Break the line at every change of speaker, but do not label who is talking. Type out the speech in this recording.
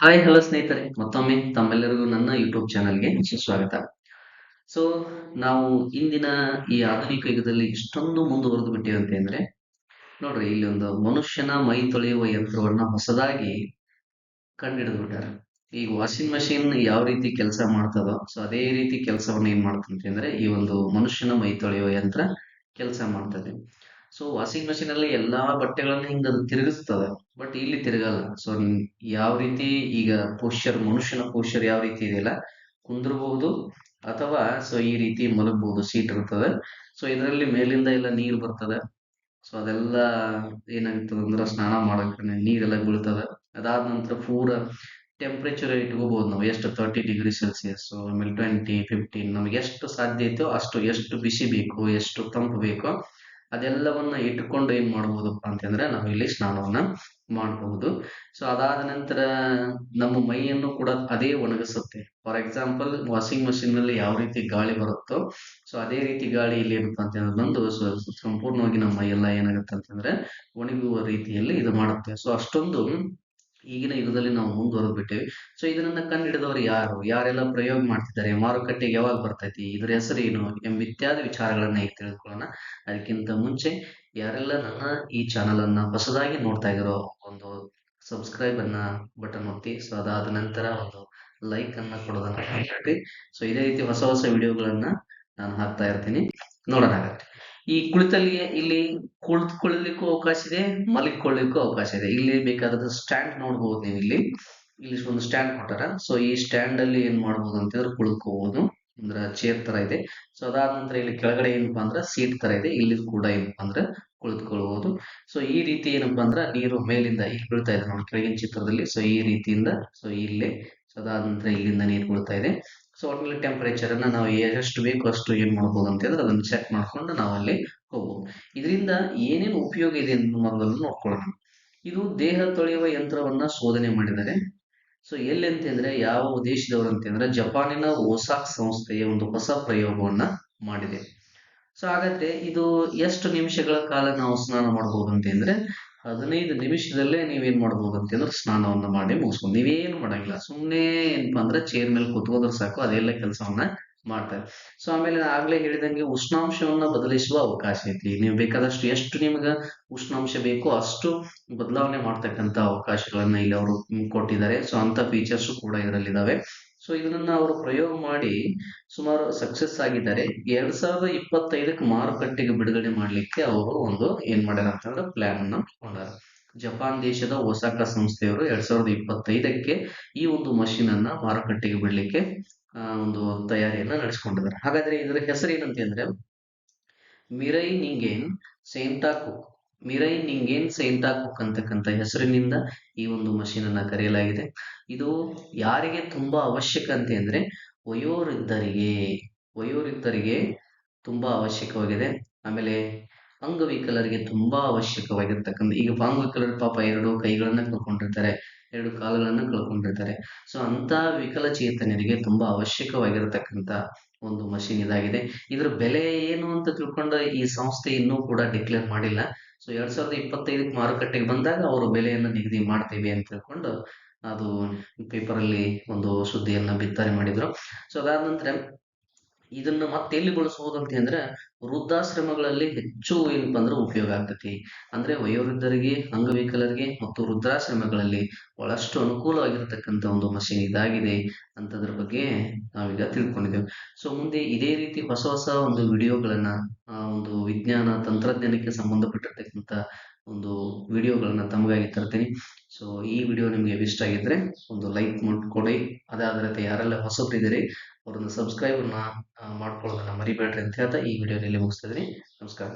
Hi hello ಸ್ನೇಹಿತರೆ. ಮತ್ತೊಮ್ಮೆ ತಮ್ಮೆಲ್ಲರಿಗೂ ನನ್ನ ಯೂಟ್ಯೂಬ್ ಚಾನಲ್ಗೆ ಸುಸ್ವಾಗತ. ಸೊ ನಾವು ಇಂದಿನ ಈ ಆಧುನಿಕ ಯುಗದಲ್ಲಿ ಇಷ್ಟೊಂದು ಮುಂದುವರೆದು ಬಿಟ್ಟಿವಂತೆ ಅಂದ್ರೆ ನೋಡ್ರಿ, ಇಲ್ಲಿ ಒಂದು ಮನುಷ್ಯನ ಮೈ ತೊಳೆಯುವ ಯಂತ್ರವನ್ನ ಹೊಸದಾಗಿ ಕಂಡಿಡಿದು ಬಿಟ್ಟಾರೆ. ಈ ವಾಷಿಂಗ್ ಮಷಿನ್ ಯಾವ ರೀತಿ ಕೆಲಸ ಮಾಡ್ತದೋ ಸೊ ಅದೇ ರೀತಿ ಕೆಲಸವನ್ನ ಏನ್ ಮಾಡ್ತಂತೆ ಅಂದ್ರೆ ಈ ಒಂದು ಮನುಷ್ಯನ ಮೈ ತೊಳೆಯುವ ಯಂತ್ರ ಕೆಲಸ ಮಾಡ್ತದೆ. ಸೊ ವಾಷಿಂಗ್ ಅಲ್ಲಿ ಎಲ್ಲಾ ಬಟ್ಟೆಗಳನ್ನ ಹಿಂಗ ಅದು ತಿರುಗಿಸ್ತದ ಬಟ್ ಇಲ್ಲಿ ತಿರುಗಲ್ಲ. ಸೊ ಯಾವ ರೀತಿ ಈಗ ಪೋಶ್ಚರ್ ಮನುಷ್ಯನ ಪೋಶ್ಚರ್ ಯಾವ ರೀತಿ ಇದೆಯಲ್ಲ, ಕುಂದಿರಬಹುದು ಅಥವಾ ಸೊ ಈ ರೀತಿ ಮಲಗಬಹುದು ಸೀಟ್ ಇರ್ತದೆ. ಸೊ ಇದರಲ್ಲಿ ಮೇಲಿಂದ ಎಲ್ಲ ನೀರು ಬರ್ತದೆ. ಸೊ ಅದೆಲ್ಲ ಏನಾಗ್ತದೆ ಅಂದ್ರೆ ಸ್ನಾನ ಮಾಡಕ್ಕೆ ನೀರೆಲ್ಲ ಬೀಳ್ತದೆ. ಅದಾದ ನಂತರ ಪೂರ ಟೆಂಪ್ರೇಚರ್ ಇಟ್ಕೋಬಹುದು ನಾವು. ಎಷ್ಟು? ತರ್ಟಿ ಡಿಗ್ರಿ ಸೆಲ್ಸಿಯಸ್ ಆಮೇಲೆ ಟ್ವೆಂಟಿ ಫಿಫ್ಟೀನ್ ನಮ್ಗೆ ಎಷ್ಟು ಸಾಧ್ಯ ಐತೋ ಅಷ್ಟು, ಎಷ್ಟು ಬಿಸಿ ಬೇಕು, ಎಷ್ಟು ತಂಪು ಬೇಕೋ ಅದೆಲ್ಲವನ್ನ ಇಟ್ಕೊಂಡು ಏನ್ ಮಾಡ್ಬೋದಪ್ಪ ಅಂತಂದ್ರೆ ನಾವು ಇಲ್ಲಿ ಸ್ನಾನವನ್ನ ಮಾಡಬಹುದು. ಸೊ ಅದಾದ ನಂತರ ನಮ್ಮ ಮೈಯನ್ನು ಕೂಡ ಅದೇ ಒಣಗಿಸುತ್ತೆ. ಫಾರ್ ಎಕ್ಸಾಂಪಲ್ ವಾಷಿಂಗ್ ಮಷಿನ್ನಲ್ಲಿ ಯಾವ ರೀತಿ ಗಾಳಿ ಬರುತ್ತೋ ಸೊ ಅದೇ ರೀತಿ ಗಾಳಿ ಇಲ್ಲಿ ಏನಪ್ಪಾ ಅಂತಂದ್ರೆ ಬಂದು ಸಂಪೂರ್ಣವಾಗಿ ನಮ್ಮ ಮೈಯೆಲ್ಲ ಏನಾಗುತ್ತೆ ಅಂತಂದ್ರೆ ಒಣಗುವ ರೀತಿಯಲ್ಲಿ ಇದು ಮಾಡುತ್ತೆ. ಸೊ ಅಷ್ಟೊಂದು ಈಗಿನ ಯುಗದಲ್ಲಿ ನಾವು ಮುಂದುವರೆದು ಬಿಟ್ಟೇವೆ. ಸೊ ಇದನ್ನ ಕಂಡಿಡಿದವರು ಯಾರು? ಯಾರೆಲ್ಲ ಪ್ರಯೋಗ ಮಾಡ್ತಿದ್ದಾರೆ? ಮಾರುಕಟ್ಟೆಗೆ ಯಾವಾಗ ಬರ್ತೈತಿ? ಇದ್ರ ಹೆಸರು ಏನು? ಎಂಬ ಇತ್ಯಾದಿ ವಿಚಾರಗಳನ್ನ ಈಗ ತಿಳಿದುಕೊಳ್ಳೋಣ. ಅದಕ್ಕಿಂತ ಮುಂಚೆ, ಯಾರೆಲ್ಲ ನನ್ನ ಈ ಚಾನಲ್ ಅನ್ನ ಹೊಸದಾಗಿ ನೋಡ್ತಾ ಇರೋ ಒಂದು ಸಬ್ಸ್ಕ್ರೈಬ್ ಅನ್ನ ಬಟನ್ ಒತ್ತಿ ಸೊ ಅದಾದ ನಂತರ ಒಂದು ಲೈಕ್ ಅನ್ನ ಕೊಡೋದನ್ನ ಸೊ ಇದೇ ರೀತಿ ಹೊಸ ಹೊಸ ವಿಡಿಯೋಗಳನ್ನ ನಾನು ಹಾಕ್ತಾ ಇರ್ತೀನಿ. ನೋಡೋಣ ಈ ಕುಳಿತಲ್ಲಿಗೆ ಇಲ್ಲಿ ಕುಳಿತುಕೊಳ್ಳಲಿಕ್ಕೂ ಅವಕಾಶ ಇದೆ ಮಲಗಿಕೊಳ್ಳಲಿಕ್ಕೂ ಅವಕಾಶ ಇದೆ. ಇಲ್ಲಿ ಬೇಕಾದ ಸ್ಟ್ಯಾಂಡ್ ನೋಡ್ಬೋದು ನೀವು ಇಲ್ಲಿ. ಇಲ್ಲಿ ಒಂದು ಸ್ಟ್ಯಾಂಡ್ ಕೊಟ್ಟಾರ. ಸೊ ಈ ಸ್ಟ್ಯಾಂಡ್ ಅಲ್ಲಿ ಏನ್ ಮಾಡ್ಬೋದು ಅಂತಂದ್ರೆ ಕುಳಿತುಕೋಬಹುದು ಅಂದ್ರೆ ಚೇರ್ ತರ ಇದೆ. ಸೊ ಅದಾದ ನಂತರ ಇಲ್ಲಿ ಕೆಳಗಡೆ ಏನಪ್ಪಾ ಅಂದ್ರೆ ಸೀಟ್ ತರ ಇದೆ. ಇಲ್ಲಿ ಕೂಡ ಏನಪ್ಪಾ ಅಂದ್ರೆ ಕುಳಿತುಕೊಳ್ಳಬಹುದು ಸೊ ಈ ರೀತಿ ಏನಪ್ಪಾ ಅಂದ್ರೆ ನೀರು ಮೇಲಿಂದ ಇಲ್ಲಿ ಬೀಳ್ತಾ ಇದೆ. ನೋಡಿ ಕೆಳಗಿನ ಚಿತ್ರದಲ್ಲಿ. ಸೊ ಈ ರೀತಿಯಿಂದ ಸೊ ಇಲ್ಲಿ ಸೊ ಅದಾದ ನಂತರ ಇಲ್ಲಿಂದ ನೀರು ಬೀಳ್ತಾ ಇದೆ. ಸೊ ಒಟ್ಟಿನಲ್ಲಿ ಟೆಂಪರೇಚರ್ ಅನ್ನ ನಾವು ಎಷ್ಟು ಬೇಕು ಅಷ್ಟು ಏನ್ ಮಾಡ್ಬೋದು ಅಂತಂದ್ರೆ ಅದನ್ನ ಚೆಕ್ ಮಾಡ್ಕೊಂಡು ನಾವು ಅಲ್ಲಿ ಹೋಗ್ಬೋದು. ಇದರಿಂದ ಏನೇನು ಉಪಯೋಗ ಇದೆ ಮೊದಲು ನೋಡ್ಕೊಳ್ಳೋಣ. ಇದು ದೇಹ ತೊಳೆಯುವ ಯಂತ್ರವನ್ನ ಶೋಧನೆ ಮಾಡಿದ್ದಾರೆ. ಸೊ ಎಲ್ಲಿ ಅಂತಂದ್ರೆ ಯಾವ ದೇಶದವರು ಅಂತಂದ್ರೆ ಜಪಾನಿನ ಓಸಾಕ್ ಸಂಸ್ಥೆಯ ಒಂದು ಹೊಸ ಪ್ರಯೋಗವನ್ನ ಮಾಡಿದೆ. ಸೊ ಹಾಗಾದ್ರೆ ಇದು ಎಷ್ಟು ನಿಮಿಷಗಳ ಕಾಲ ನಾವು ಸ್ನಾನ ಮಾಡಬಹುದು ಅಂತಂದ್ರೆ ಹದಿನೈದು ನಿಮಿಷದಲ್ಲೇ ನೀವೇನ್ ಮಾಡ್ಬೋದು ಅಂತಂದ್ರೆ ಸ್ನಾನವನ್ನ ಮಾಡಿ ಮುಗಿಸ್ಬೋದು ನೀವೇನು ಮಾಡಂಗಿಲ್ಲ. ಸುಮ್ಮನೆ ಅಂದ್ರೆ ಚೇರ್ ಮೇಲೆ ಕುತ್ಕೋದ್ರೆ ಸಾಕು, ಅದೆಲ್ಲ ಕೆಲಸವನ್ನ ಮಾಡ್ತಾರೆ. ಸೊ ಆಮೇಲೆ ಆಗ್ಲೇ ಹೇಳಿದಂಗೆ ಉಷ್ಣಾಂಶವನ್ನ ಬದಲಿಸುವ ಅವಕಾಶ ಐತಿ. ನೀವು ಬೇಕಾದಷ್ಟು ಎಷ್ಟು ನಿಮ್ಗ ಉಷ್ಣಾಂಶ ಬೇಕೋ ಅಷ್ಟು ಬದಲಾವಣೆ ಮಾಡ್ತಕ್ಕಂತ ಅವಕಾಶಗಳನ್ನ ಇಲ್ಲಿ ಅವರು ಕೊಟ್ಟಿದ್ದಾರೆ. ಸೊ ಅಂತ ಫೀಚರ್ಸ್ ಕೂಡ ಇದರಲ್ಲಿ ಇದಾವೆ ಸೊ ಇದನ್ನ ಅವರು ಪ್ರಯೋಗ ಮಾಡಿ ಸುಮಾರು ಸಕ್ಸಸ್ ಆಗಿದ್ದಾರೆ. ಎರಡ್ ಸಾವಿರದ ಇಪ್ಪತ್ತೈದಕ್ಕೆ ಮಾರುಕಟ್ಟೆಗೆ ಬಿಡುಗಡೆ ಮಾಡ್ಲಿಕ್ಕೆ ಅವರು ಒಂದು ಏನ್ ಮಾಡ್ಯಾರ ಅಂತಂದ್ರೆ ಪ್ಲಾನ್ ಅನ್ನ ಮಾಡ್ಯಾರ. ಜಪಾನ್ ದೇಶದ ಒಸಾಕ ಸಂಸ್ಥೆಯವರು ಎರಡ್ ಸಾವಿರದ ಇಪ್ಪತ್ತೈದಕ್ಕೆ ಈ ಒಂದು ಮಷೀನ್ ಅನ್ನ ಮಾರುಕಟ್ಟೆಗೆ ಬಿಡ್ಲಿಕ್ಕೆ ಒಂದು ತಯಾರಿಯನ್ನ ನಡೆಸ್ಕೊಂಡಿದ್ದಾರೆ. ಹಾಗಾದ್ರೆ ಇದರ ಹೆಸರು ಏನಂತ ಅಂದ್ರೆ ಮಿರೈ ನಿಂಗೇನ್ ಸೇಂಟಾಕು ಮಿರೈ, ನಿಂಗೇನ್ ಸೇಂಟಾಕುಕ್ ಅಂತಕ್ಕಂಥ ಹೆಸರಿನಿಂದ ಈ ಒಂದು ಮಷೀನ್ ಅನ್ನ ಕರೆಯಲಾಗಿದೆ. ಇದು ಯಾರಿಗೆ ತುಂಬಾ ಅವಶ್ಯಕ ಅಂತ ಅಂದ್ರೆ ವಯೋವೃದ್ಧರಿಗೆ ವಯೋವೃದ್ಧರಿಗೆ ತುಂಬಾ ಅವಶ್ಯಕವಾಗಿದೆ. ಆಮೇಲೆ ಅಂಗವಿಕಲರಿಗೆ ತುಂಬಾ ಅವಶ್ಯಕವಾಗಿರ್ತಕ್ಕಂಥ, ಈಗ ಅಂಗವಿಕಲರ ಪಾಪ ಎರಡು ಕೈಗಳನ್ನ ಕಳ್ಕೊಂಡಿರ್ತಾರೆ, ಎರಡು ಕಾಲುಗಳನ್ನ ಕಳ್ಕೊಂಡಿರ್ತಾರೆ. ಸೊ ಅಂತ ವಿಕಲಚೇತನರಿಗೆ ತುಂಬಾ ಅವಶ್ಯಕವಾಗಿರತಕ್ಕಂತ ಒಂದು ಮಷೀನ್ ಇದಾಗಿದೆ. ಇದರ ಬೆಲೆ ಏನು ಅಂತ ತಿಳ್ಕೊಂಡ ಈ ಸಂಸ್ಥೆ ಇನ್ನೂ ಕೂಡ ಡಿಕ್ಲೇರ್ ಮಾಡಿಲ್ಲ. ಸೊ ಎರಡ್ ಸಾವಿರದ ಇಪ್ಪತ್ತೈದಕ್ಕೆ ಮಾರುಕಟ್ಟೆಗೆ ಬಂದಾಗ ಅವರು ಬೆಲೆಯನ್ನು ನಿಗದಿ ಮಾಡ್ತೇವೆ ಅಂತ ತಿಳ್ಕೊಂಡು ಅದು ಪೇಪರ್ ಅಲ್ಲಿ ಒಂದು ಸುದ್ದಿಯನ್ನ ಬಿತ್ತನೆ ಮಾಡಿದ್ರು. ಸೊ ಅದಾದ ನಂತರ ಇದನ್ನ ಮತ್ತೆ ಎಲ್ಲಿ ಬಳಸಬಹುದು ಅಂತ ಅಂದ್ರೆ ವೃದ್ಧಾಶ್ರಮಗಳಲ್ಲಿ ಹೆಚ್ಚು ಏನಪ್ಪ ಅಂದ್ರೆ ಉಪಯೋಗ ಆಗ್ತೈತಿ. ಅಂದ್ರೆ ವಯೋವೃದ್ಧರಿಗೆ, ಅಂಗವಿಕಲರಿಗೆ ಮತ್ತು ವೃದ್ಧಾಶ್ರಮಗಳಲ್ಲಿ ಬಹಳಷ್ಟು ಅನುಕೂಲವಾಗಿರ್ತಕ್ಕಂಥ ಒಂದು ಮಷೀನ್ ಇದಾಗಿದೆ ಅಂತದ್ರ ಬಗ್ಗೆ ನಾವೀಗ ತಿಳ್ಕೊಂಡಿದ್ದೇವೆ. ಸೊ ಮುಂದೆ ಇದೇ ರೀತಿ ಹೊಸ ಹೊಸ ಒಂದು ವಿಡಿಯೋಗಳನ್ನ ಒಂದು ವಿಜ್ಞಾನ ತಂತ್ರಜ್ಞಾನಕ್ಕೆ ಸಂಬಂಧಪಟ್ಟಿರ್ತಕ್ಕಂಥ ಒಂದು ವಿಡಿಯೋಗಳನ್ನ ತಮಗಾಗಿ ತರ್ತೀನಿ. ಸೊ ಈ ವಿಡಿಯೋ ನಿಮಗೆ ಇಷ್ಟ ಆಗಿದ್ರೆ ಒಂದು ಲೈಕ್ ಮಾಡ್ಕೊಡಿ. ಅದಾದ ಯಾರೆಲ್ಲ ಹೊಸಬ್ರಿದ್ದೀರಿ ಅವ್ರನ್ನ ಸಬ್ಸ್ಕ್ರೈಬ್ ಮಾಡ್ಕೊಳ್ಳೋದನ್ನ ಮರಿಬೇಡ್ರಿ ಅಂತ ಹೇಳ್ತಾ ಈ ವಿಡಿಯೋನಲ್ಲಿ ಮುಗಿಸ್ತಿದ್ದೀನಿ ನಮಸ್ಕಾರ.